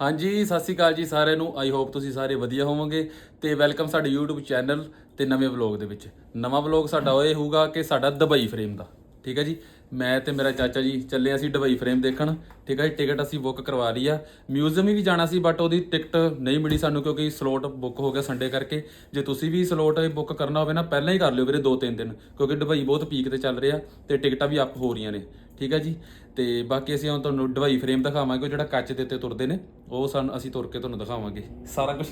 ਹਾਂਜੀ, ਸਤਿ ਸ਼੍ਰੀ ਅਕਾਲ ਜੀ ਸਾਰਿਆਂ ਨੂੰ। ਆਈ ਹੋਪ ਤੁਸੀਂ ਸਾਰੇ ਵਧੀਆ ਹੋਵੋਗੇ ਤੇ ਵੈਲਕਮ ਸਾਡੇ YouTube ਚੈਨਲ ਤੇ ਨਵੇਂ ਵਲੌਗ ਦੇ ਵਿੱਚ। ਨਵਾਂ ਵਲੌਗ ਸਾਡਾ ਉਹ ਇਹ ਹੋਊਗਾ ਕਿ ਸਾਡਾ ਦੁਬਈ ਫਰੇਮ ਦਾ। ਠੀਕ ਹੈ ਜੀ? ਮੈਂ ਤੇ ਮੇਰਾ ਚਾਚਾ ਜੀ ਚੱਲੇ ਅਸੀਂ ਦੁਬਈ ਫਰੇਮ ਦੇਖਣ। ਠੀਕ ਹੈ ਜੀ ਟਿਕਟ ਅਸੀਂ ਬੁੱਕ ਕਰਵਾ ਲਈ ਆ। ਮਿਊਜ਼ੀਅਮ ਹੀ ਵੀ ਜਾਣਾ ਸੀ ਬਟ ਉਹਦੀ ਟਿਕਟ ਨਹੀਂ ਮਿਲੀ ਸਾਨੂੰ ਕਿਉਂਕਿ ਸਲੋਟ ਬੁੱਕ ਹੋ ਗਿਆ ਸੰਡੇ ਕਰਕੇ। ਜੇ ਤੁਸੀਂ ਵੀ ਸਲੋਟ ਬੁੱਕ ਕਰਨਾ ਹੋਵੇ ਨਾ, ਪਹਿਲਾਂ ਹੀ ਕਰ ਲਿਓ ਵੀਰੇ 2-3 ਦਿਨ। ਕਿਉਂਕਿ ਡਬਈ ਬਹੁਤ ਪੀਕ ਤੇ ਚੱਲ ਰਿਹਾ ਤੇ ਟਿਕਟਾਂ ਵੀ ਅਪ ਹੋ ਰਹੀਆਂ ਨੇ। ਠੀਕ ਹੈ ਜੀ? ਤੇ ਬਾਕੀ ਅਸੀਂ ਹੁਣ ਤੁਹਾਨੂੰ ਡਵਾਈ ਫਰੇਮ ਦਿਖਾਵਾਂਗੇ, ਉਹ ਜਿਹੜਾ ਕੱਚ ਦੇ ਉੱਤੇ ਤੁਰਦੇ ਨੇ, ਉਹ ਸਾਨੂੰ ਅਸੀਂ ਤੁਰ ਕੇ ਤੁਹਾਨੂੰ ਦਿਖਾਵਾਂਗੇ ਸਾਰਾ ਕੁਝ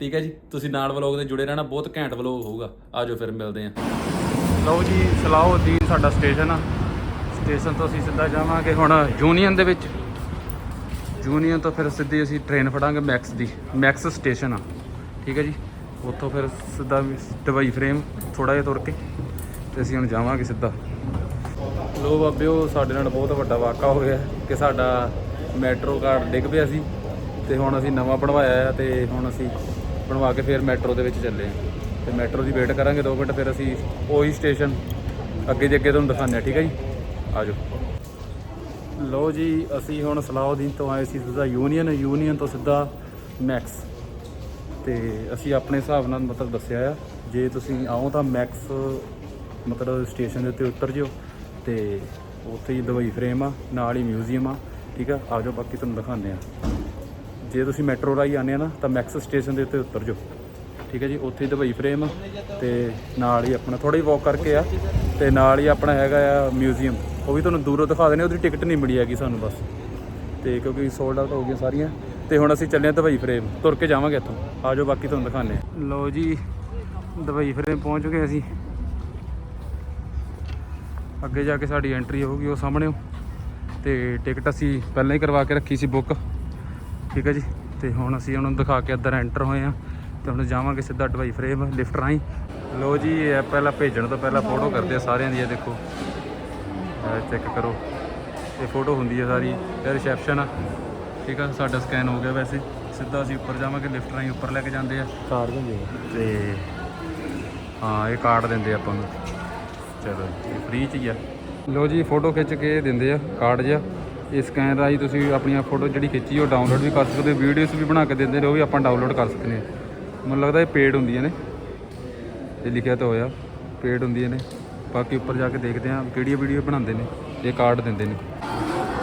ਠੀਕ ਹੈ ਜੀ? ਤੁਸੀਂ ਨਾਲ ਵਲੌਗ ਦੇ ਜੁੜੇ ਰਹਿਣਾ, ਬਹੁਤ ਘੈਂਟ ਵਲੌਗ ਹੋਊਗਾ। ਆਜੋ ਫਿਰ ਮਿਲਦੇ ਆਂ। ਲਓ ਜੀ ਸਲਾਹਉਦੀਨ ਸਾਡਾ ਸਟੇਸ਼ਨ ਆ। ਸਟੇਸ਼ਨ ਤੋਂ ਅਸੀਂ ਸਿੱਧਾ ਜਾਵਾਂਗੇ ਹੁਣ ਯੂਨੀਅਨ ਦੇ ਵਿੱਚ। ਯੂਨੀਅਨ ਤੋਂ ਫਿਰ ਸਿੱਧੀ ਅਸੀਂ ਟ੍ਰੇਨ ਫੜਾਂਗੇ ਮੈਕਸ ਦੀ, ਮੈਕਸ ਸਟੇਸ਼ਨ ਆ। ਠੀਕ ਹੈ ਜੀ? ਉੱਥੋਂ ਫਿਰ ਸਿੱਧਾ ਦਵਾਈ ਫਰੇਮ ਥੋੜਾ ਜਿਹਾ ਤੁਰ ਕੇ ਤੇ ਅਸੀਂ ਹੁਣ ਜਾਵਾਂਗੇ ਸਿੱਧਾ। ਲੋ ਬਾਬਿਓ, ਸਾਡੇ ਨਾਲ ਬਹੁਤ ਵੱਡਾ ਵਾਕਾ ਹੋ ਗਿਆ ਕਿ ਸਾਡਾ ਮੈਟਰੋ ਕਾਰਡ ਡਿੱਗ ਪਿਆ ਸੀ ਤੇ ਹੁਣ ਅਸੀਂ ਨਵਾਂ ਬਣਵਾਇਆ ਆ ਤੇ ਹੁਣ ਅਸੀਂ ਬਣਵਾ ਕੇ ਫਿਰ ਮੈਟਰੋ ਦੇ ਵਿੱਚ ਚੱਲੇ ਆ। ਤੇ ਮੈਟਰੋ ਦੀ ਵੇਟ ਕਰਾਂਗੇ 2 ਮਿੰਟ, ਫਿਰ ਅਸੀਂ ਉਹੀ ਸਟੇਸ਼ਨ ਅੱਗੇ ਦੇ ਅੱਗੇ ਤੁਹਾਨੂੰ ਦਿਖਾਉਂਦੇ ਆ। ਠੀਕ ਹੈ ਜੀ? ਆਜੋ। ਲੋ ਜੀ, ਅਸੀਂ ਹੁਣ ਸਲਾਉਦੀਨ ਤੋਂ ਆਏ ਸੀ ਸਿੱਧਾ ਯੂਨੀਅਨ ਯੂਨੀਅਨ ਤੋਂ ਸਿੱਧਾ ਮੈਕਸ। ਤੇ ਅਸੀਂ ਆਪਣੇ ਹਿਸਾਬ ਨਾਲ ਮਤਲਬ ਦੱਸਿਆ ਆ, ਜੇ ਤੁਸੀਂ ਆਓ ਤਾਂ ਮੈਕਸ ਮਤਲਬ ਸਟੇਸ਼ਨ ਦੇ ਉੱਤੇ ਉਤਰ ਜਿਓ ਤੇ ਉੱਥੇ ਹੀ ਦਵਾਈ ਫਰੇਮ ਆ, ਨਾਲ ਹੀ ਮਿਊਜ਼ੀਅਮ ਆ, ਠੀਕ ਆ? ਆਜੋ, ਬਾਕੀ ਤੁਹਾਨੂੰ ਦਿਖਾਉਂਦੇ ਆ। ਜੇ ਤੁਸੀਂ ਮੈਟਰੋ ਰਾਹੀਂ ਆਉਂਦੇ ਆ ਨਾ, ਤਾਂ ਮੈਕਸ ਸਟੇਸ਼ਨ ਦੇ ਉੱਤੇ ਉਤਰ ਜਾਓ। ਠੀਕ ਹੈ ਜੀ? ਉੱਥੇ ਹੀ ਦਵਾਈ ਫਰੇਮ ਤੇ ਨਾਲ ਹੀ ਆਪਣਾ ਥੋੜਾ ਹੀ ਵਾਕ ਕਰਕੇ ਆ ਤੇ ਨਾਲ ਹੀ ਆਪਣਾ ਹੈਗਾ ਆ ਮਿਊਜ਼ੀਅਮ। ਉਹ ਵੀ ਤੁਹਾਨੂੰ ਦੂਰੋਂ ਦਿਖਾ ਦੇਣੇ, ਉਹਦੀ ਟਿਕਟ ਨਹੀਂ ਮਿਲੀ ਹੈਗੀ ਸਾਨੂੰ ਬਸ। ਤੇ ਕਿਉਂਕਿ ਸੋਲਡ ਆਊਟ ਹੋ ਗਈਆਂ ਸਾਰੀਆਂ। ਤੇ ਹੁਣ ਅਸੀਂ ਚੱਲੇ ਆ ਦਵਾਈ ਫਰੇਮ ਤੁਰ ਕੇ ਜਾਵਾਂਗੇ ਇੱਥੋਂ। ਆਜੋ ਬਾਕੀ ਤੁਹਾਨੂੰ ਦਿਖਾਉਂਦੇ ਆ ਲਓ ਜੀ ਦਵਾਈ ਫਰੇਮ ਪਹੁੰਚ ਗਏ ਅਸੀਂ। ਅੱਗੇ ਜਾ ਕੇ ਸਾਡੀ ਐਂਟਰੀ ਹੋਊਗੀ, ਉਹ ਸਾਹਮਣੇ। ਤੇ ਟਿਕਟ ਅਸੀਂ ਪਹਿਲਾਂ ਹੀ ਕਰਵਾ ਕੇ ਰੱਖੀ ਸੀ ਬੁੱਕ ਠੀਕ ਹੈ ਜੀ? ਤੇ ਹੁਣ ਅਸੀਂ ਉਹਨੂੰ ਦਿਖਾ ਕੇ ਅੰਦਰ ਐਂਟਰ ਹੋਏ ਆ ਤੇ ਹੁਣ ਜਾਵਾਂਗੇ ਸਿੱਧਾ ਡਵਾਈ ਫਰੇਮ ਲਿਫਟ ਰਾਹੀਂ। ਲੋ ਜੀ, ਇਹ ਪਹਿਲਾਂ ਭੇਜਣ ਤੋਂ ਪਹਿਲਾਂ ਫੋਟੋ ਕਰਦੇ ਆ ਸਾਰਿਆਂ ਦੀ, ਇਹ ਦੇਖੋ। ਚੈੱਕ ਕਰੋ। ਇਹ ਫੋਟੋ ਹੁੰਦੀ ਹੈ ਸਾਰੀ ਇਹ ਰਿਸੈਪਸ਼ਨ ਆ। ਠੀਕ ਆ ਸਾਡਾ ਸਕੈਨ ਹੋ ਗਿਆ ਵੈਸੇ। ਸਿੱਧਾ ਅਸੀਂ ਉੱਪਰ ਜਾਵਾਂਗੇ ਲਿਫਟ ਰਾਹੀਂ ਉੱਪਰ ਲੈ ਕੇ ਜਾਂਦੇ ਆ। ਕਾਰਡ ਦਿੰਦੇ ਤੇ ਹਾਂ ਇਹ ਕਾਰਡ ਦਿੰਦੇ ਆ ਆਪਾਂ ਨੂੰ। ਚਲੋ ਇਹ ਫ੍ਰੀ ਚ ਹੀ ਆ। ਲੋ ਜੀ ਫੋਟੋ ਖਿੱਚ ਕੇ ਦਿੰਦੇ ਆ ਕਾਰਡ ਜਿਹਾ। ਇਹ ਸਕੈਨ ਰਾਹੀਂ ਤੁਸੀਂ ਆਪਣੀਆਂ ਫੋਟੋ ਜਿਹੜੀ ਖਿੱਚੀ ਉਹ ਡਾਊਨਲੋਡ ਵੀ ਕਰ ਸਕਦੇ ਹੋ। ਵੀਡੀਓਜ਼ ਵੀ ਬਣਾ ਕੇ ਦਿੰਦੇ ਨੇ ਉਹ ਵੀ ਆਪਾਂ ਡਾਊਨਲੋਡ ਕਰ ਸਕਦੇ ਹਾਂ ਮੈਨੂੰ ਲੱਗਦਾ ਇਹ ਪੇਡ ਹੁੰਦੀਆਂ ਨੇ। ਇਹ ਲਿਖਿਆ ਤਾਂ ਹੋਇਆ ਪੇਡ ਹੁੰਦੀਆਂ ਨੇ। ਬਾਕੀ ਉੱਪਰ ਜਾ ਕੇ ਦੇਖਦੇ ਹਾਂ ਕਿਹੜੀ ਵੀਡੀਓ ਬਣਾਉਂਦੇ ਨੇ, ਇਹ ਕਾਰਡ ਦਿੰਦੇ ਨੇ।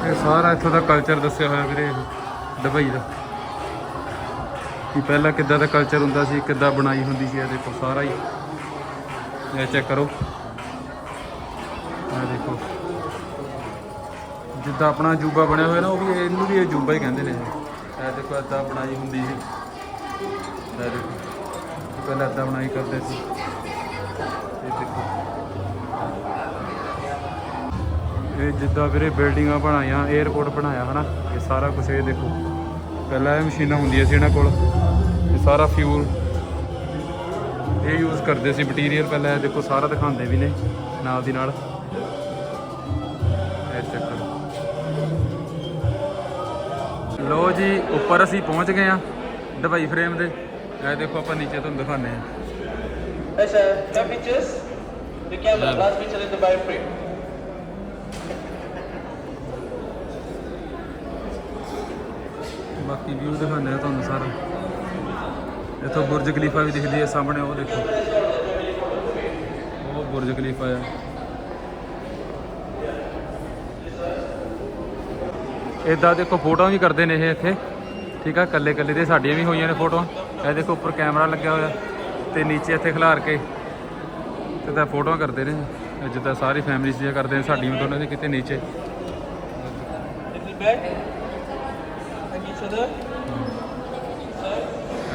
ਇਹ ਸਾਰਾ ਇੱਥੋਂ ਦਾ ਕਲਚਰ ਦੱਸਿਆ ਹੋਇਆ ਵੀਰੇ ਇਹ, ਦੁਬਈ ਦਾ। ਕਿ ਪਹਿਲਾਂ ਕਿੱਦਾਂ ਦਾ ਕਲਚਰ ਹੁੰਦਾ ਸੀ, ਕਿੱਦਾਂ ਬਣਾਈ ਹੁੰਦੀ ਸੀ, ਇਹ ਦੇਖੋ ਸਾਰਾ ਹੀ। ਇਹ ਚੈੱਕ ਕਰੋ। ਇਹ ਦੇਖੋ। ਜਿੱਦਾਂ ਆਪਣਾ ਅਜੂਬਾ ਬਣਿਆ ਹੋਇਆ ਨਾ, ਉਹ ਵੀ ਇਹਨੂੰ ਵੀ ਅਜੂਬਾ ਹੀ ਕਹਿੰਦੇ ਨੇ। ਇਹ ਦੇਖੋ ਇੱਦਾਂ ਬਣਾਈ ਹੁੰਦੀ ਸੀ। ਇਹ ਦੇਖੋ। ਪਹਿਲਾਂ ਇੱਦਾਂ ਬਣਾਈ ਕਰਦੇ ਸੀ। ਇਹ ਜਿੱਦਾਂ ਵੀਰੇ ਬਿਲਡਿੰਗਾਂ ਬਣਾਈਆਂ 에어ਪੋਰਟ ਬਣਾਇਆ ਹਨਾ? ਇਹ ਸਾਰਾ ਕੁਝ ਇਹ ਦੇਖੋ। ਪਹਿਲਾਂ ਇਹ ਮਸ਼ੀਨਾਂ ਹੁੰਦੀਆਂ ਸੀ ਇਹਨਾਂ ਕੋਲ। ਇਹ ਸਾਰਾ ਫਿਊਲ ਇਹ ਯੂਜ਼ ਕਰਦੇ ਸੀ ਮਟੀਰੀਅਲ ਪਹਿਲਾਂ। ਇਹ ਦੇਖੋ ਸਾਰਾ ਦਿਖਾਉਂਦੇ ਵੀ ਨੇ ਨਾਲ ਦੀ ਨਾਲ। ਇਹ ਚੱਕਰ। ਕਰੋ ਲੋ ਜੀ ਉੱਪਰ ਅਸੀਂ ਪਹੁੰਚ ਗਏ ਆ ਦਵਾਈ ਫਰੇਮ ਦੇ ਇਹ ਦੇਖੋ ਆਪਾਂ ਨੀਚੇ ਤੁਹਾਨੂੰ ਦਿਖਾਉਂਦੇ ਆ Hey sir, your pictures? The camera, last picture in the ਬਾਕੀ ਵਿਊ ਦਿਖਾਉਂਦੇ ਆ ਤੁਹਾਨੂੰ ਸਾਰਾ। ਇੱਥੋਂ ਬੁਰਜ ਖਲੀਫਾ ਵੀ ਦਿਖਦੀ ਹੈ ਸਾਹਮਣੇ ਉਹ ਦੇਖੋ। ਉਹ ਬੁਰਜ ਖਲੀਫਾ ਆ। ਇਦਾਂ ਦੇਖੋ ਫੋਟੋਆਂ ਵੀ ਕਰਦੇ ਨੇ ਇਹ ਇੱਥੇ। ਠੀਕ ਆ ਕੱਲੇ ਕੱਲੇ ਦੇ ਸਾਡੀਆਂ ਵੀ ਹੋਈਆਂ ਨੇ ਫੋਟੋਆਂ। ਇਹ ਦੇਖੋ ਉੱਪਰ ਕੈਮਰਾ ਲੱਗਿਆ ਹੋਇਆ ਤੇ ਨੀਚੇ ਇੱਥੇ ਖਿਲਾਰ ਕੇ। ਤੇ ਤਾਂ ਫੋਟੋਆਂ ਕਰਦੇ ਨੇ। ਜਿੱਦਾਂ ਸਾਰੀ ਫੈਮਿਲੀ ਦੀਆਂ ਕਰਦੇ ਨੇ, ਸਾਡੀਆਂ ਵੀ ਦੋਨਾਂ ਦੀ ਕਿਤੇ ਨੀਚੇ। ਇਹ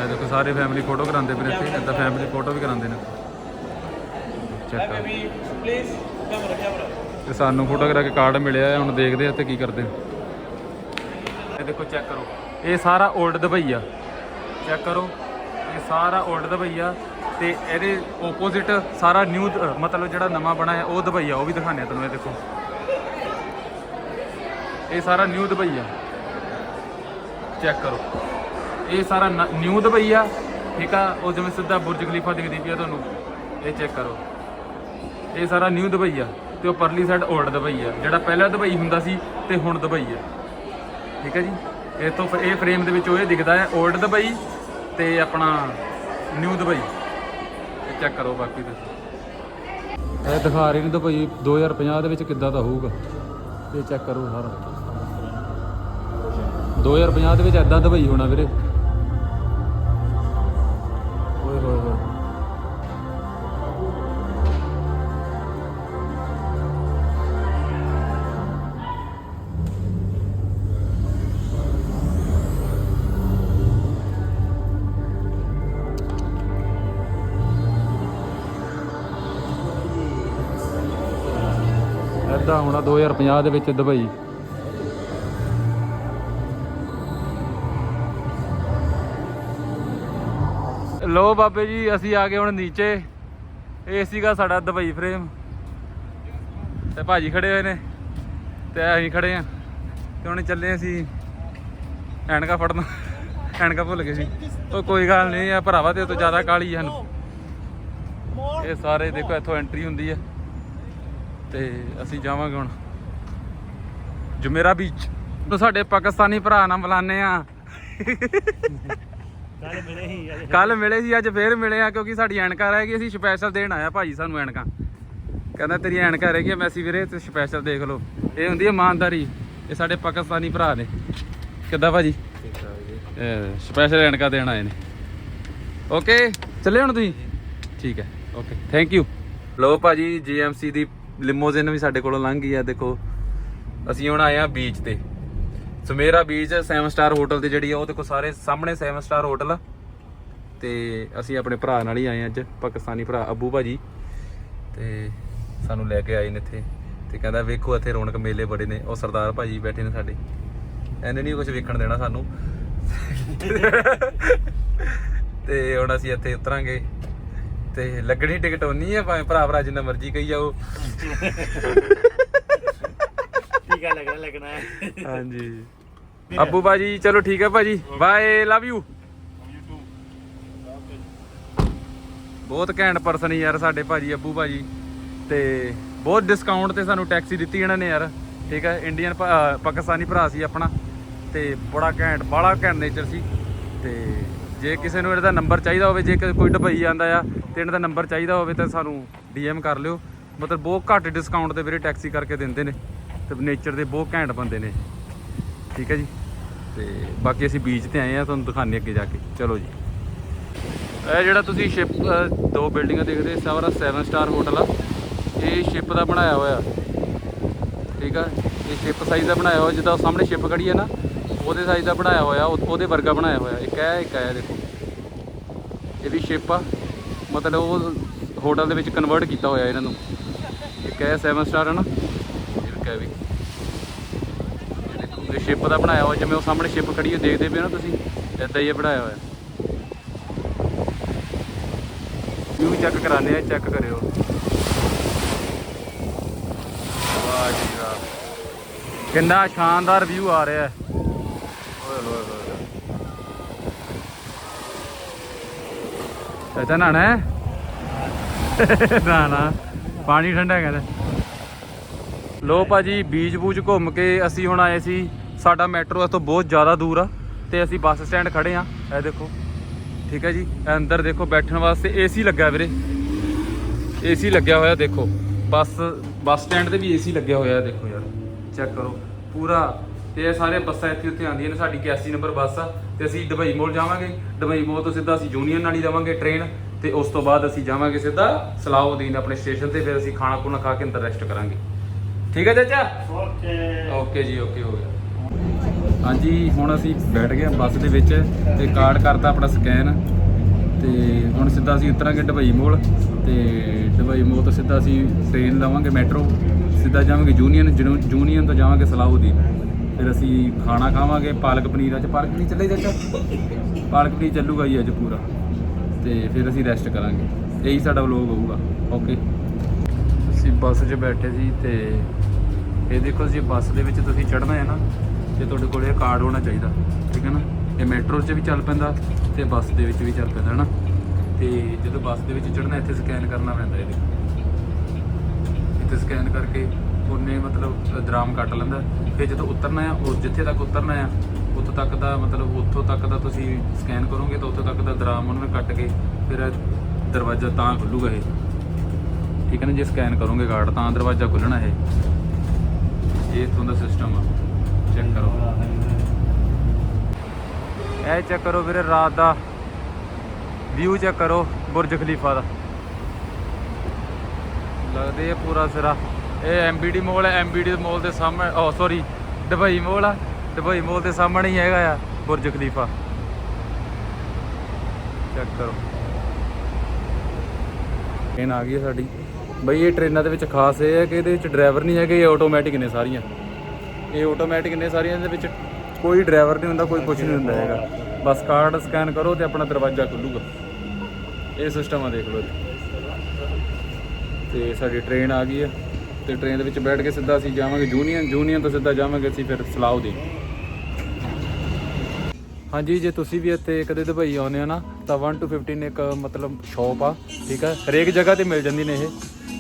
ਦੇਖੋ ਸਾਰੇ ਫੈਮਿਲੀ ਫੋਟੋ ਕਰਾਉਂਦੇ ਪਏ ਨੇ ਇੱਥੇ। ਇਦਾਂ ਫੈਮਿਲੀ ਫੋਟੋ ਵੀ ਕਰਾਉਂਦੇ ਨੇ। ਚੈੱਕ. ਤੇ ਸਾਨੂੰ ਫੋਟੋ ਕਰਾ ਕੇ ਕਾਰਡ ਮਿਲਿਆ ਹੈ ਹੁਣ ਦੇਖਦੇ ਆ ਤੇ ਕੀ ਕਰਦੇ। ਇਹ ਦੇਖੋ ਚੈੱਕ ਕਰੋ। ਇਹ ਸਾਰਾ 올ਡ ਦੁਬਈ ਆ। ਚੈੱਕ ਕਰੋ। ਇਹ ਸਾਰਾ 올ਡ ਦੁਬਈ ਆ। ਤੇ ਇਹਦੇ ਆਪੋਜ਼ਿਟ ਸਾਰਾ ਨਿਊ ਮਤਲਬ ਜਿਹੜਾ ਨਵਾਂ ਬਣਾ ਹੈ ਉਹ ਦੁਬਈ ਆ। ਉਹ ਵੀ ਦਿਖਾਣੇ ਤੁਹਾਨੂੰ ਇਹ ਦੇਖੋ। ਇਹ ਸਾਰਾ ਨਿਊ ਦੁਬਈ ਆ। ਚੈੱਕ ਕਰੋ। ਇਹ ਸਾਰਾ ਨਿਊ ਦੁਬਈ ਆ। ਠੀਕ ਆ, ਉਹ ਜਿਵੇਂ ਸਿੱਧਾ ਬੁਰਜ ਖਲੀਫਾ ਦਿਖਦੀ ਪਈ ਆ ਤੁਹਾਨੂੰ, ਇਹ ਚੈੱਕ ਕਰੋ। ਇਹ ਸਾਰਾ ਨਿਊ ਦੁਬਈ ਆ ਤੇ ਉਹ ਪਰਲੀ ਸਾਈਡ 올ਡ ਦੁਬਈ ਆ, ਜਿਹੜਾ ਪਹਿਲਾਂ ਦੁਬਈ ਹੁੰਦਾ ਸੀ ਤੇ ਹੁਣ ਦੁਬਈ ਆ। ਠੀਕ ਹੈ ਜੀ? ਇਹ ਤੋਂ ਫਿਰ, ਇਹ ਫਰੇਮ ਦੇ ਵਿੱਚ ਉਹ ਇਹ ਦਿਖਦਾ ਹੈ 올ਡ ਦੁਬਈ ਤੇ ਆਪਣਾ ਨਿਊ ਦੁਬਈ। ਇਹ ਚੈੱਕ ਕਰੋ ਬਾਕੀ ਤੁਸੀਂ। ਇਹ ਦਿਖਾ ਰਹੇ ਨੇ ਦੁਬਈ 2050 ਦੇ ਵਿੱਚ ਕਿੱਦਾਂ ਦਾ ਹੋਊਗਾ। ਇਹ ਚੈੱਕ ਕਰੋ ਸਾਰਾ। 2050 ਦੇ ਵਿੱਚ ਐਦਾਂ ਦੁਬਈ ਹੋਣਾ ਵੀਰੇ। ਓਏ ਹੋਏ ਹੋਏ। ਐਦਾਂ ਹੋਣਾ 2050 ਦੇ ਵਿੱਚ ਦੁਬਈ। ਲੋ ਬਾਬੇ ਜੀ, ਅਸੀਂ ਆ ਗਏ ਹੁਣ ਨੀਚੇ। ਇਹ ਸੀਗਾ ਸਾਡਾ ਦੁਬਈ ਫਰੇਮ ਤੇ ਭਾਜੀ ਖੜੇ ਹੋਏ ਨੇ, ਤੇ ਅਸੀਂ ਖੜੇ ਆ। ਤੇ ਹੁਣ ਚੱਲੇ ਅਸੀਂ ਐਨਕਾ ਫੜਨ। ਐਨਕਾ ਭੁੱਲ ਗਏ ਸੀ। ਉਹ ਕੋਈ ਗੱਲ ਨਹੀਂ ਆ ਭਰਾਵਾ ਤੇ ਤੋਂ ਜ਼ਿਆਦਾ ਕਾਲੀ ਆ ਸਾਨੂੰ। ਇਹ ਸਾਰੇ ਦੇਖੋ, ਇੱਥੋਂ ਐਂਟਰੀ ਹੁੰਦੀ ਹੈ ਤੇ ਅਸੀਂ ਜਾਵਾਂਗੇ ਹੁਣ। ਜੁਮੇਰਾ ਬੀਚ ਤੋਂ ਸਾਡੇ ਪਾਕਿਸਤਾਨੀ ਭਰਾ ਨਾਲ ਮਿਲਾਨੇ ਆ। ਕੱਲ ਮਿਲੇ ਹੀ ਅੱਜ ਕੱਲ ਮਿਲੇ ਸੀ ਅੱਜ ਫੇਰ ਮਿਲੇ ਆ ਕਿਉਂਕਿ ਸਾਡੀ ਐਨਕਾਂ ਰਹਿ ਗਈ ਅਸੀਂ ਸਪੈਸ਼ਲ ਦੇਣ ਆਇਆ ਭਾਜੀ ਸਾਨੂੰ ਐਨਕਾਂ। ਕਹਿੰਦਾ ਤੇਰੀ ਐਨਕਾਂ ਰਹਿ ਗਈਆਂ ਮੈਸੀ ਵੀਰੇ ਤੇ ਸਪੈਸ਼ਲ ਦੇਖ ਲਓ। ਇਹ ਹੁੰਦੀ ਹੈ ਇਮਾਨਦਾਰੀ। ਇਹ ਸਾਡੇ ਪਾਕਿਸਤਾਨੀ ਭਰਾ ਨੇ। ਕਿੱਦਾਂ ਭਾਜੀ? ਸਪੈਸ਼ਲ ਐਨਕਾਂ ਦੇਣ ਆਏ ਨੇ। ਓਕੇ ਚੱਲੇ ਹੁਣ ਤੁਸੀਂ? ਠੀਕ ਹੈ ਓਕੇ ਥੈਂਕ ਯੂ ਲੋ ਭਾਜੀ ਜੀਐਮਸੀ ਦੀ ਲਿਮੋਜ਼ਿਨ ਵੀ ਸਾਡੇ ਕੋਲੋਂ ਲੰਘ ਗਈ ਆ ਦੇਖੋ। ਅਸੀਂ ਹੁਣ ਆਏ ਆ ਬੀਚ ਤੇ। ਸੁਮੇਰਾ ਬੀਚ 7 ਸਟਾਰ ਹੋਟਲ ਤੇ ਜਿਹੜੀ ਆ, ਉਹ ਦੇਖੋ ਸਾਰੇ ਸਾਹਮਣੇ 7 ਸਟਾਰ ਹੋਟਲ ਆ। ਤੇ ਅਸੀਂ ਆਪਣੇ ਭਰਾ ਨਾਲ ਹੀ ਆਏ ਹਾਂ ਅੱਜ, ਪਾਕਿਸਤਾਨੀ ਭਰਾ ਅੱਬੂ ਭਾਜੀ। ਤੇ ਸਾਨੂੰ ਲੈ ਕੇ ਆਏ ਨੇ ਇੱਥੇ। ਤੇ ਕਹਿੰਦਾ ਵੇਖੋ ਇੱਥੇ ਰੌਣਕ ਮੇਲੇ ਬੜੇ ਨੇ। ਉਹ ਸਰਦਾਰ ਭਾਜੀ ਬੈਠੇ ਨੇ ਸਾਡੇ। ਇਹਨੇ ਨਹੀਂ ਕੁਝ ਵੇਖਣ ਦੇਣਾ ਸਾਨੂੰ। ਤੇ ਹੁਣ ਅਸੀਂ ਇੱਥੇ ਉਤਰਾਂਗੇ। ਤੇ ਲੱਗਣੀ ਟਿਕਟ ਉਨੀ ਹੈ ਭਾਵੇਂ ਭਰਾ ਭਰਾ ਜਿੰਨਾ ਮਰਜ਼ੀ ਕਹੀ ਜਾਓ। ਟੀਕਾ ਲੱਗਣਾ ਲੱਗਣਾ ਹੈ। ਹਾਂਜੀ। ਅੱਬੂ ਭਾਜੀ ਚਲੋ ਠੀਕ ਹੈ ਭਾਜੀ। ਬਾਏ ਲਵ ਯੂ ਬਹੁਤ ਘੈਂਟ ਪਰਸਨ ਯਾਰ ਸਾਡੇ ਭਾਜੀ ਅੱਬੂ ਭਾਜੀ। ਤੇ ਬਹੁਤ ਡਿਸਕਾਊਂਟ ਤੇ ਸਾਨੂੰ ਟੈਕਸੀ ਦਿੱਤੀ ਇਹਨਾਂ ਨੇ ਯਾਰ। ਠੀਕ ਹੈ ਇੰਡੀਅਨ ਪਾਕਿਸਤਾਨੀ ਭਰਾ ਸੀ ਆਪਣਾ। ਤੇ ਬੜਾ ਘੈਂਟ ਬੜਾ ਘੈਂਟ ਨੇਚਰ ਸੀ। ਤੇ ਜੇ ਕਿਸੇ ਨੂੰ ਇਹਦਾ ਨੰਬਰ ਚਾਹੀਦਾ ਹੋਵੇ ਜੇ ਕੋਈ ਦੁਬਈ ਆਂਦਾ ਆ ਤੇ ਇਹਨਾਂ ਦਾ ਨੰਬਰ ਚਾਹੀਦਾ ਹੋਵੇ ਤਾਂ ਸਾਨੂੰ ਡੀਐਮ ਕਰ ਲਿਓ। ਮਤਲਬ ਬਹੁਤ ਘੱਟ ਡਿਸਕਾਊਂਟ ਤੇ ਵੀਰੇ ਟੈਕਸੀ ਕਰਕੇ ਦਿੰਦੇ ਨੇ। ਤੇ ਨੇਚਰ ਦੇ ਬਹੁਤ ਘੈਂਟ ਬੰਦੇ ਨੇ। ਠੀਕ ਹੈ ਜੀ? ਤੇ ਬਾਕੀ ਅਸੀਂ ਬੀਚ ਤੇ ਆਏ ਆ ਤੁਹਾਨੂੰ ਦਿਖਾਣੇ ਅੱਗੇ ਜਾ ਕੇ। ਚਲੋ ਜੀ। ਇਹ ਜਿਹੜਾ ਤੁਸੀਂ ਸ਼ਿਪ ਦੋ ਬਿਲਡਿੰਗਾਂ ਦੇਖਦੇ ਸਾਰਾ 7 ਸਟਾਰ ਹੋਟਲ ਆ। ਇਹ ਸ਼ਿਪ ਦਾ ਬਣਾਇਆ ਹੋਇਆ। ਠੀਕ ਆ? ਇਹ ਸ਼ਿਪ ਸਾਈਜ਼ ਦਾ ਬਣਾਇਆ ਹੋਇਆ, ਜਿੱਦਾਂ ਸਾਹਮਣੇ ਸ਼ਿਪ ਖੜੀ ਹੈ ਨਾ, ਉਹਦੇ ਸਾਈਜ਼ ਦਾ ਬਣਾਇਆ ਹੋਇਆ, ਉਹ- ਉਹਦੇ ਵਰਗਾ ਬਣਾਇਆ ਹੋਇਆ। ਇੱਕ ਹੈ ਇੱਕ ਹੈ ਦੇਖੋ। ਇਹ ਵੀ ਸ਼ਿਪ ਆ। ਮਤਲਬ ਉਹ ਹੋਟਲ ਦੇ ਵਿੱਚ ਕਨਵਰਟ ਕੀਤਾ ਹੋਇਆ ਇਹਨਾਂ ਨੂੰ। ਇੱਕ ਹੈ 7 ਸਟਾਰ ਹੈ ਨਾ, ਇੱਕ ਹੈ ਵੀ। ਸ਼ਿਪ ਦਾ ਬਣਾਇਆ ਹੋਇਆ, ਜਿਵੇਂ ਉਹ ਸਾਹਮਣੇ ਸ਼ਿਪ ਖੜੀ ਹੈ ਦੇਖਦੇ ਪਏ ਨਾ ਤੁਸੀਂ? ਇਦਾਂ ਹੀ ਇਹ ਬਣਾਇਆ ਹੋਇਆ। ਵਿਊ ਚੈੱਕ ਕਰਾਣੇ ਆ ਚੈੱਕ ਕਰਿਓ। ਵਾਹ ਜੀ ਵਾਹ। ਕਿੰਨਾ ਸ਼ਾਨਦਾਰ ਵਿਊ ਆ ਰਿਹਾ ਹੈ। ਓਏ ਹੋਏ ਹੋਏ ਚਾਚਾ ਨਹਾਣਾ ਨਾ ਨਾ ਪਾਣੀ ਠੰਡਾ ਕਹਿੰਦਾ। ਲੋ ਭਾਜੀ ਬੀਚ ਬੂਚ ਘੁੰਮ ਕੇ ਅਸੀਂ ਹੁਣ ਆਏ ਸੀ ਸਾਡਾ ਮੈਟਰੋ ਇੱਥੋਂ ਬਹੁਤ ਜ਼ਿਆਦਾ ਦੂਰ ਆ ਤੇ ਅਸੀਂ ਬੱਸ ਸਟੈਂਡ ਖੜੇ ਆ। ਇਹ ਦੇਖੋ। ਠੀਕ ਹੈ ਜੀ? ਅੰਦਰ ਦੇਖੋ ਬੈਠਣ ਵਾਸਤੇ ਏਸੀ ਲੱਗਾ ਵੀਰੇ। ਏਸੀ ਲੱਗਿਆ ਹੋਇਆ ਦੇਖੋ। ਬੱਸ ਬੱਸ ਸਟੈਂਡ ਤੇ ਵੀ ਏਸੀ ਲੱਗਿਆ ਹੋਇਆ ਦੇਖੋ ਯਾਰ। ਚੈੱਕ ਕਰੋ। ਪੂਰਾ। ਤੇ ਇਹ ਸਾਰੇ ਬੱਸਾਂ ਇੱਥੇ ਉੱਥੇ ਆਉਂਦੀਆਂ ਨੇ ਸਾਡੀ 81 ਨੰਬਰ ਬੱਸ ਆ। ਤੇ ਅਸੀਂ ਦੁਬਈ ਮੋਲ ਜਾਵਾਂਗੇ। ਦੁਬਈ ਮੋਲ ਤੋਂ ਸਿੱਧਾ ਅਸੀਂ ਯੂਨੀਅਨ ਨਾਲ ਹੀ ਜਾਵਾਂਗੇ ਟ੍ਰੇਨ ਤੇ ਉਸ ਤੋਂ ਬਾਅਦ ਅਸੀਂ ਜਾਵਾਂਗੇ ਸਿੱਧਾ ਸਲਾਹਉਦੀਨ ਆਪਣੇ ਸਟੇਸ਼ਨ ਤੇ ਫਿਰ ਅਸੀਂ ਖਾਣਾ ਖੁਣਾ ਖਾ ਕੇ ਅੰਦਰ ਰੈਸਟ ਕਰਾਂਗੇ। ਠੀਕ ਹੈ ਚਾਚਾ? ਓਕੇ ਓਕੇ ਜੀ ਓਕੇ ਹੋ ਗਿਆ। ਹਾਂਜੀ, ਹੁਣ ਅਸੀਂ ਬੈਠ ਗਏ ਬੱਸ ਦੇ ਵਿੱਚ ਤੇ ਕਾਰਡ ਕਰਤਾ ਆਪਣਾ ਸਕੈਨ। ਤੇ ਹੁਣ ਸਿੱਧਾ ਅਸੀਂ ਉਤਰਾਂਗੇ ਡਬਈ ਮੋਲ ਤੇ ਡਬਈ ਮੋਲ ਤੋਂ ਸਿੱਧਾ ਅਸੀਂ ਟ੍ਰੇਨ ਲਵਾਂਗੇ ਮੈਟਰੋ। ਸਿੱਧਾ ਜਾਵਾਂਗੇ ਯੂਨੀਅਨ ਜੂਨੀਅਨ ਤੋਂ ਜਾਵਾਂਗੇ ਸਲਾਹੂਦੀਨ ਫਿਰ ਅਸੀਂ ਖਾਣਾ ਖਾਵਾਂਗੇ, ਪਾਲਕ ਪਨੀਰ ਅੱਜ ਪਾਲਕ ਪਨੀਰ ਚੱਲੇ ਚਾਚਾ? ਪਾਲਕ ਪਨੀਰ ਚੱਲੂਗਾ ਜੀ ਅੱਜ ਪੂਰਾ। ਤੇ ਫਿਰ ਅਸੀਂ ਰੈਸਟ ਕਰਾਂਗੇ। ਇਹੀ ਸਾਡਾ ਵਲੋਗ ਹੋਊਗਾ। ਓਕੇ ਅਸੀਂ ਬੱਸ 'ਚ ਬੈਠੇ ਸੀ ਤੇ ਇਹ ਦੇਖੋ ਜੀ, ਬੱਸ ਦੇ ਵਿੱਚ ਤੁਸੀਂ ਚੜ੍ਹਨਾ ਹੈ ਨਾ ਤੇ ਤੁਹਾਡੇ ਕੋਲ ਇਹ ਕਾਰਡ ਹੋਣਾ ਚਾਹੀਦਾ, ਠੀਕ ਹੈ ਨਾ? ਇਹ ਮੈਟਰੋ 'ਚ ਵੀ ਚੱਲ ਪੈਂਦਾ ਤੇ ਬੱਸ ਦੇ ਵਿੱਚ ਵੀ ਚੱਲ ਪੈਂਦਾ ਹੈ ਨਾ ਤੇ ਜਦੋਂ ਬੱਸ ਦੇ ਵਿੱਚ ਚੜ੍ਹਨਾ, ਇੱਥੇ ਸਕੈਨ ਕਰਨਾ ਪੈਂਦਾ ਇਹਦੇ। ਇੱਥੇ ਸਕੈਨ ਕਰਕੇ ਉਹਨੇ ਮਤਲਬ ਦਰਾਮ ਕੱਟ ਲੈਂਦਾ। ਫਿਰ ਜਦੋਂ ਉਤਰਨਾ ਆ, ਉਹ ਜਿੱਥੇ ਤੱਕ ਉਤਰਨਾ ਆ, ਉੱਥੋਂ ਤੱਕ ਦਾ ਮਤਲਬ ਉੱਥੋਂ ਤੱਕ ਦਾ ਤੁਸੀਂ ਸਕੈਨ ਕਰੋਗੇ ਤਾਂ ਉੱਥੋਂ ਤੱਕ ਦਾ ਦਰਾਮ ਉਹਨਾਂ ਨੇ ਕੱਟ ਕੇ ਫਿਰ ਦਰਵਾਜ਼ਾ ਤਾਂ ਖੁੱਲੂਗਾ ਇਹ। ਠੀਕ ਹੈ ਨਾ? ਜੇ ਸਕੈਨ ਕਰੋਗੇ ਕਾਰਡ ਤਾਂ ਦਰਵਾਜ਼ਾ ਖੁੱਲਣਾ ਇਹ। ਇਹ ਇਥੋਂ ਦਾ ਸਿਸਟਮ ਆ। ਚੈੱਕ ਕਰੋ। ਇਹ ਚੈੱਕ ਕਰੋ ਵੀਰੇ, ਰਾਤ ਦਾ ਵਿਊ ਚੈੱਕ ਕਰੋ, ਬੁਰਜ ਖਲੀਫਾ ਦਾ। ਲੱਗਦੇ ਆ ਪੂਰਾ ਸਿਰਾ। ਇਹ ਐਮਬੀਡੀ ਮੋਲ ਹੈ ਐਮਬੀਡੀ ਮੋਲ ਦੇ ਸਾਹਮਣੇ oh, oh sorry Dubai mall ਆ। ਦੁਬਈ ਮੋਲ ਦੇ ਸਾਹਮਣੇ ਹੀ ਹੈਗਾ ਆ, ਬੁਰਜ ਖਲੀਫਾ। ਚੈੱਕ ਕਰੋ। ਟ੍ਰੇਨ ਆ ਗਈ ਹੈ ਸਾਡੀ। ਬਈ, ਇਹ ਟ੍ਰੇਨਾਂ ਦੇ ਵਿੱਚ ਖਾਸ ਇਹ ਹੈ ਕਿ ਇਹਦੇ ਵਿੱਚ ਡਰਾਈਵਰ ਨਹੀਂ ਹੈਗੇ, ਇਹ ਆਟੋਮੈਟਿਕ ਨੇ ਸਾਰੀਆਂ। ਇਹ ਆਟੋਮੈਟਿਕ ਨੇ ਸਾਰੀਆਂ ਦੇ ਵਿੱਚ ਕੋਈ ਡਰਾਈਵਰ ਨਹੀਂ ਹੁੰਦਾ, ਕੋਈ ਕੁਝ ਨਹੀਂ ਹੁੰਦਾ ਹੈਗਾ। ਬਸ ਕਾਰਡ ਸਕੈਨ ਕਰੋ ਤੇ ਆਪਣਾ ਦਰਵਾਜ਼ਾ ਖੁੱਲੂਗਾ। ਇਹ ਸਿਸਟਮ ਆ ਦੇਖ ਲਓ ਜੀ। ਤੇ ਸਾਡੀ ਟ੍ਰੇਨ ਆ ਗਈ ਹੈ ਤੇ ਟ੍ਰੇਨ ਦੇ ਵਿੱਚ ਬੈਠ ਕੇ ਸਿੱਧਾ ਅਸੀਂ ਜਾਵਾਂਗੇ। ਜੂਨੀਅਨ ਜੂਨੀਅਨ ਤੋਂ ਸਿੱਧਾ ਜਾਵਾਂਗੇ ਅਸੀਂ ਫਿਰ ਸਲਾਉ ਦੇ। ਹਾਂਜੀ, ਜੇ ਤੁਸੀਂ ਵੀ ਇੱਥੇ ਕਦੇ ਦੁਬਈ ਆਉਂਦੇ ਹੋ ਨਾ, ਤਾਂ 1 ਟੂ 15 ਇੱਕ ਮਤਲਬ ਸ਼ਾਪ ਆ, ਠੀਕ ਆ? ਹਰੇਕ ਜਗ੍ਹਾ ਤੇ ਮਿਲ ਜਾਂਦੀ ਨੇ ਇਹ।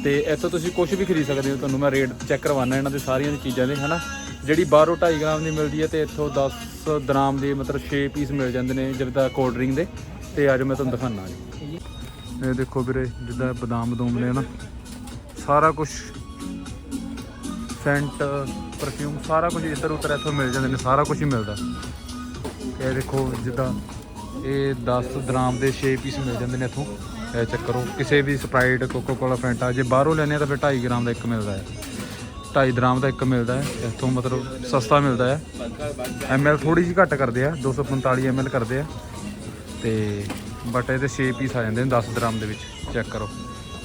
ਤੇ ਇੱਥੋਂ ਤੁਸੀਂ ਕੁਝ ਵੀ ਖਰੀਦ ਸਕਦੇ ਹੋ, ਤੁਹਾਨੂੰ ਮੈਂ ਰੇਟ ਚੈੱਕ ਕਰਵਾਉਣਾ ਇਹਨਾਂ ਦੇ ਸਾਰੀਆਂ ਚੀਜ਼ਾਂ ਦੇ, ਹਨਾ? ਜਿਹੜੀ ਬਾਹਰੋਂ 2.5 ਗ੍ਰਾਮ ਦੀ ਮਿਲਦੀ ਹੈ ਤੇ ਇੱਥੋਂ 10 ਗ੍ਰਾਮ ਦੀ ਮਤਲਬ 6 ਪੀਸ ਮਿਲ ਜਾਂਦੇ ਨੇ ਜਿੱਦਾਂ ਕੋਲਡ ਡਰਿੰਕ ਦੇ। ਤੇ ਅੱਜ ਮੈਂ ਤੁਹਾਨੂੰ ਦਿਖਾਉਣਾ ਜੀ। ਇਹ ਦੇਖੋ ਵੀਰੇ, ਜਿੱਦਾਂ ਬਦਾਮ ਬਦੂਮ ਨੇ ਨਾ ਸਾਰਾ ਕੁਝ ਸੈਂਟ ਪਰਫਿਊਮ ਸਾਰਾ ਕੁਝ ਇੱਧਰ ਉੱਧਰ ਇੱਥੋਂ ਮਿਲ ਜਾਂਦੇ ਨੇ, ਸਾਰਾ ਕੁਝ ਹੀ ਮਿਲਦਾ। ਇਹ ਦੇਖੋ ਜਿੱਦਾਂ ਇਹ 10 ਦਰਾਮ ਦੇ 6 ਪੀਸ ਮਿਲ ਜਾਂਦੇ ਨੇ ਇੱਥੋਂ। ਇਹ ਚੈੱਕ ਕਰੋ ਕਿਸੇ ਵੀ ਸਪਰਾਈਟ ਕੋਕੋ ਕੋਲਾ ਫੈਂਟਾ ਜੇ ਬਾਹਰੋਂ ਲੈਣੇ ਆ ਤਾਂ ਫਿਰ 2.5 ਗ੍ਰਾਮ ਦਾ ਇੱਕ ਮਿਲਦਾ ਹੈ। 2.5 ਦਰਾਮ ਦਾ ਇੱਕ ਮਿਲਦਾ ਹੈ। ਇੱਥੋਂ ਮਤਲਬ ਸਸਤਾ ਮਿਲਦਾ ਹੈ। ਐਮਐਲ ਥੋੜੀ ਜਿਹੀ ਘੱਟ ਕਰਦੇ ਆ 245 ਐਮਐਲ ਕਰਦੇ ਆ। ਤੇ ਬਟ ਇਹਦੇ 6 ਪੀਸ ਆ ਜਾਂਦੇ ਨੇ 10 ਦਰਾਮ ਦੇ ਵਿੱਚ ਚੈੱਕ ਕਰੋ।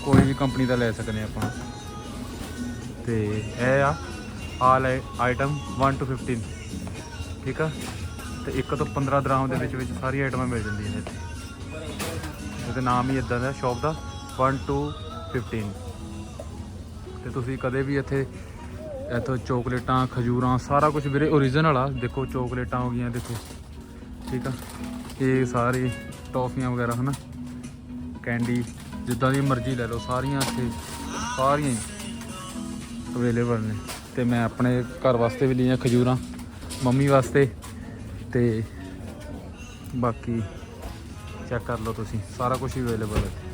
ਕੋਈ ਵੀ ਕੰਪਨੀ ਦਾ ਲੈ ਸਕਦੇ ਆਪਾਂ। ਤੇ ਇਹ ਆ ਆਲ ਆਈਟਮ 1 ਟੂ 15 ਠੀਕ ਆ? ਤੇ 1 ਤੋਂ 15 ਦਰਾਮ ਦੇ ਵਿੱਚ ਵਿੱਚ ਸਾਰੀ ਆਈਟਮਾਂ ਮਿਲ ਜਾਂਦੀਆਂ ਨੇ ਇੱਥੇ। ਇਹਦਾ ਨਾਮ ਹੀ ਇਦਾਂ ਦਾ ਸ਼ਾਪ ਦਾ। 1 to 15 ਤੇ ਤੁਸੀਂ ਕਦੇ ਵੀ ਇੱਥੇ ਇੱਥੋਂ ਚੋਕਲੇਟਾਂ, ਖਜੂਰਾਂ, ਸਾਰਾ ਕੁਝ ਵੀਰੇ ਓਰੀਜਨਲ ਆ। ਦੇਖੋ ਚੋਕਲੇਟਾਂ ਹੋ ਗਈਆਂ ਦੇਖੋ ਠੀਕ ਆ? ਇਹ ਸਾਰੇ, ਟੌਫੀਆਂ ਵਗੈਰਾ, ਹਨਾ? ਕੈਂਡੀ, ਜਿੱਦਾਂ ਦੀ ਮਰਜ਼ੀ ਲੈ ਲਓ, ਸਾਰੀਆਂ ਇੱਥੇ, ਸਾਰੀਆਂ ਅਵੇਲੇਬਲ ਨੇ। ਤੇ ਮੈਂ ਆਪਣੇ ਘਰ ਵਾਸਤੇ ਵੀ ਲਈਆਂ ਖਜੂਰਾਂ, ਮੰਮੀ ਵਾਸਤੇ। ਤੇ ਬਾਕੀ ਚੈੱਕ ਕਰ ਲਓ ਤੁਸੀਂ, ਸਾਰਾ ਕੁਝ ਹੀ ਅਵੇਲੇਬਲ ਹੈ